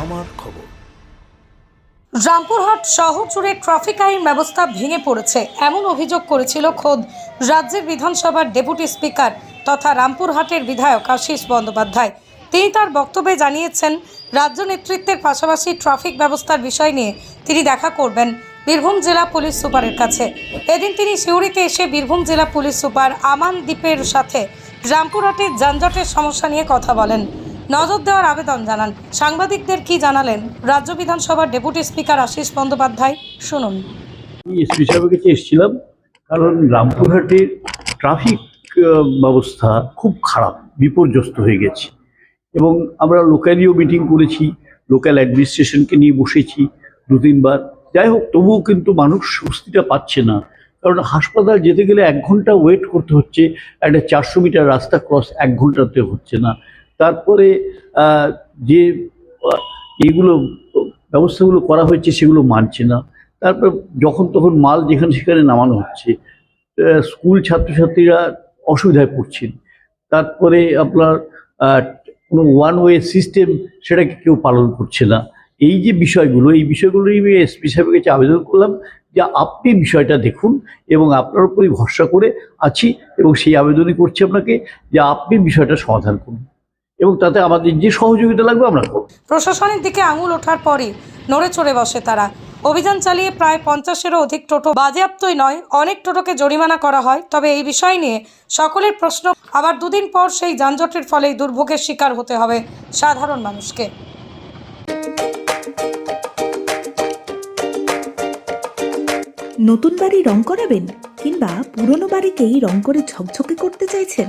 আমার খবর। রামপুরহাট শহর জুড়ে ট্রাফিক আইন ব্যবস্থা ভেঙে পড়েছে, এমন অভিযোগ করেছিল খোদ রাজ্যের বিধানসভার ডেপুটি স্পিকার তথা রামপুরহাটের বিধায়ক আশিস বন্দ্যোপাধ্যায়। তিনি তার বক্তব্যে জানিয়েছেন, রাজ্য নেতৃত্বের পাশাপাশি ট্রাফিক ব্যবস্থার বিষয় নিয়ে তিনি দেখা করবেন বীরভূম জেলা পুলিশ সুপারের কাছে। এদিন তিনি সিউড়িতে এসে বীরভূম জেলা পুলিশ সুপার আমান দ্বীপের সাথে রামপুরহাটের যানজটের সমস্যা নিয়ে কথা বলেন। নজর দেওয়ার আবেদন জানান। সাংবাদিকদের কি জানালেন? রাজ্য বিধানসভার ডেপুটি স্পিকার আশিস বন্দ্যোপাধ্যায়। শুনুন। এসেছিলাম, কারণ রামপুরহাটের ট্রাফিক ব্যবস্থা খুব খারাপ, বিপর্যস্ত হয়ে গেছে। এবং আমরা লোকালিও মিটিং করেছি, লোকাল অ্যাডমিনিস্ট্রেশনকে নিয়ে বসেছি দু তিনবার যাই হোক, তবুও কিন্তু মানুষ স্বস্তিটা পাচ্ছে না। কারণ হাসপাতাল যেতে গেলে এক ঘণ্টা ওয়েট করতে হচ্ছে, একটা চারশো মিটার রাস্তা ক্রস এক ঘন্টাতে হচ্ছে না। তারপরে যে এগুলো ব্যবস্থাগুলো করা হয়েছে সেগুলো মানছে না। তারপর যখন তখন মাল যেখানে সেখানে নামানো হচ্ছে স্কুল ছাত্রছাত্রীরা অসুবিধায় পড়ছেন। তারপরে আপনার কোনো ওয়ান ওয়ে সিস্টেম সেটাকে কেউ পালন করছে না। এই যে বিষয়গুলো, এই বিষয়গুলো নিয়ে এসপি সাহেবের কাছে আবেদন করলাম যে আপনি বিষয়টা দেখুন এবং আপনার উপরই ভরসা করে আছি এবং সেই আবেদনই করছি আপনাকে যে আপনি বিষয়টা সমাধান করুন। এবং তাতে আমাদের যে সহযোগিতা লাগবে আমরা করব। প্রশাসনের দিকে আঙুল ওঠার পরই নড়ে চড়ে বসে তারা। অভিযান চালিয়ে প্রায় পঞ্চাশেরও অধিক টোটো বাজেয়াপ্তই নয় অনেক টোটোকে জরিমানা করা হয়। তবে এই বিষয় নিয়ে সকলের প্রশ্ন আবার দুদিন পর সেই যানজটের ফলেই দুর্ভোগের শিকার হতে হবে সাধারণ মানুষকে। নতুন বাড়ি রং করাবেন কিংবা পুরনো বাড়িকেই রং করে ঝকঝকে করতে চাইছেন?